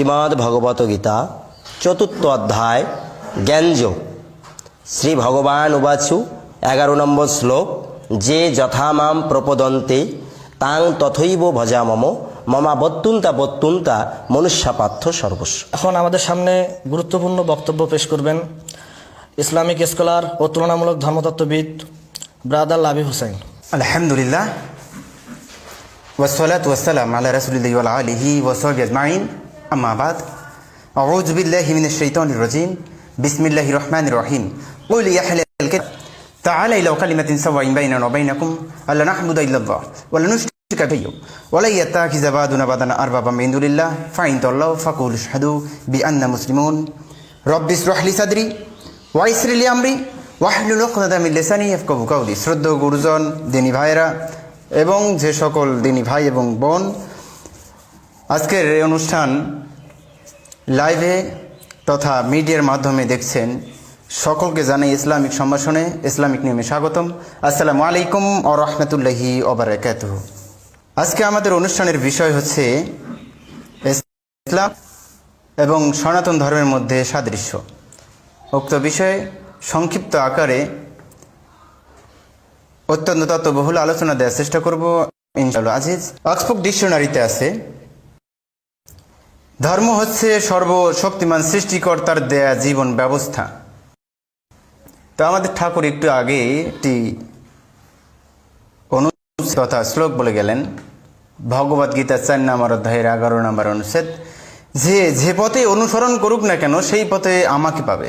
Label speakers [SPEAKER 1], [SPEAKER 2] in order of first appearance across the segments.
[SPEAKER 1] শ্রীমদ্ ভগবত গীতা চতুর্থ অধ্যায় জ্ঞানযোগ। শ্রী ভগবান উবাচু এগারো নম্বর শ্লোক যে যথা মাম প্রপদন্তে তাং তথৈব ভজা মম মমা বত্তুন্তা বত্তুন্তা মনুষ্যাপার্থ সর্বস্ব।
[SPEAKER 2] এখন আমাদের সামনে গুরুত্বপূর্ণ বক্তব্য পেশ করবেন ইসলামিক স্কলার ও তুলনামূলক ধর্মতত্ত্ববিদ ব্রাদার লাবি হুসাইন
[SPEAKER 3] আলহামদুলিল্লাহ ওয়াসালাত ওয়াসালাম আল্লাহ রসুলিল্লাহ আলহি ওয়াসব آله وصحبه أجمعين أما بعد أعوذ بالله من الشيطان الرجيم بسم الله الرحمن الرحيم قل يا أهل الكتاب تعالى إلى كلمة سواء بيننا وبينكم ألا نحمد إلا الله ولا نشرك به ولا يتخذ بعضنا بعضا أربابا من دون الله فإن تولوا فقولوا اشهدوا بأننا مسلمون رب اشرح لي صدري ওয়াইসরি লি আমরি ওয়াহলুল উকদাতা মিন লিসানি ইয়াফকাহু কাওলি শ্রদ্ধেয় গুরুজন দিনী ভাইরা এবং যে সকল দিনী ভাই এবং বোন আজকের এই অনুষ্ঠান লাইভে তথা মিডিয়ার মাধ্যমে দেখছেন সকলকে জানাই ইসলামিক সম্ভাষণে ইসলামিক নিয়মে স্বাগতম। আসসালামু আলাইকুম ও রহমতুল্লাহি ওবরাকাত আজকে আমাদের অনুষ্ঠানের বিষয় হচ্ছে ইসলাম এবং সনাতন ধর্মের মধ্যে সাদৃশ্য। উক্ত বিষয়ে সংক্ষিপ্ত আকারে অত্যন্ত তত্ত্ববহুল আলোচনা দেওয়ার চেষ্টা করব ইনশাল্লাহ আজিজ, অক্সফোর্ড ডিকশনারিতে আছে। ধর্ম হচ্ছে সর্বশক্তিমান সৃষ্টিকর্তার দেয়া জীবন ব্যবস্থা। তো আমাদের ঠাকুর একটু আগে একটি অনু তথা শ্লোক বলে গেলেন ভগবদ গীতা চার নম্বর অধ্যায়ের এগারো নম্বর অনুচ্ছেদ, যে যে পথে অনুসরণ করুক না কেন, সেই পথে আমাকে পাবে।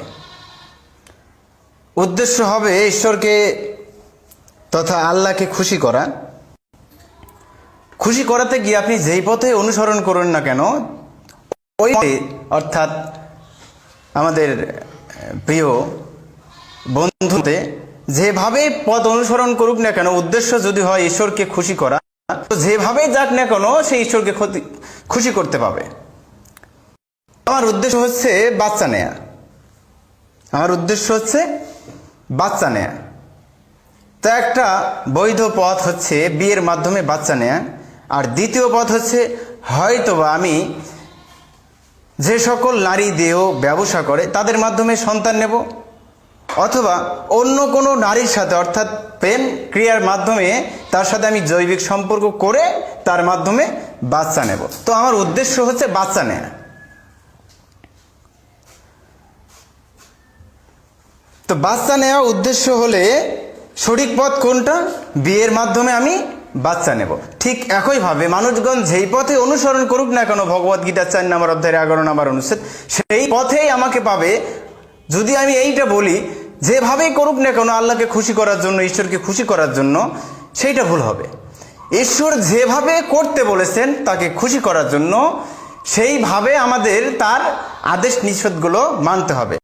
[SPEAKER 3] উদ্দেশ্য হবে ঈশ্বরকে তথা আল্লাহকে খুশি করা। খুশি করাতে গিয়ে আপনি যেই পথে অনুসরণ করুন না কেন ওই অর্থাৎ আমাদের প্রিয় বন্ধুতে যেভাবে পথ অনুসরণ করুক না কেন, উদ্দেশ্য যদি হয় ঈশ্বরকে খুশি করা, তো যেভাবেই যাক না কেন সেই ঈশ্বরকে ক্ষতি- খুশি করতে পাবে। আমার উদ্দেশ্য হচ্ছে বাচ্চা নেয়া। আমার উদ্দেশ্য হচ্ছে বাচ্চা নেয়া। তা একটা বৈধ পথ হচ্ছে বিয়ের মাধ্যমে বাচ্চা নেয়া, আর দ্বিতীয় পথ হচ্ছে হয়তোবা আমি যে সকল নারী দেহ ব্যবসা করে, তাদের মাধ্যমে সন্তান নেব। অথবা অন্য কোনো নারীর সাথে, অর্থাৎ প্রেম ক্রিয়ার মাধ্যমে, তার সাথে আমি জৈবিক সম্পর্ক করে, তার মাধ্যমে বাচ্চা নেব। তো আমার উদ্দেশ্য হচ্ছে বাচ্চা নেয়া। তো বাচ্চা নেওয়া উদ্দেশ্য হলে সঠিক পথ কোনটা? বিয়ের মাধ্যমে আমি বাচ্চা নেব। ঠিক একইভাবে মানুষগণ যেই পথে অনুসরণ করুক না কেন ভগবদ গীতার চার নম্বর অধ্যায়ের এগারো নম্বর অনুচ্ছেদ, সেই পথেই আমাকে পাবে। যদি আমি এইটা বলি, যেভাবেই করুক না কেন, আল্লাহকে খুশি করার জন্য, ঈশ্বরকে খুশি করার জন্য, সেইটা ভুল হবে। ঈশ্বর যেভাবে করতে বলেছেন, তাকে খুশি করার জন্য, সেইভাবে আমাদের তার আদেশ নিষেধগুলো মানতে হবে।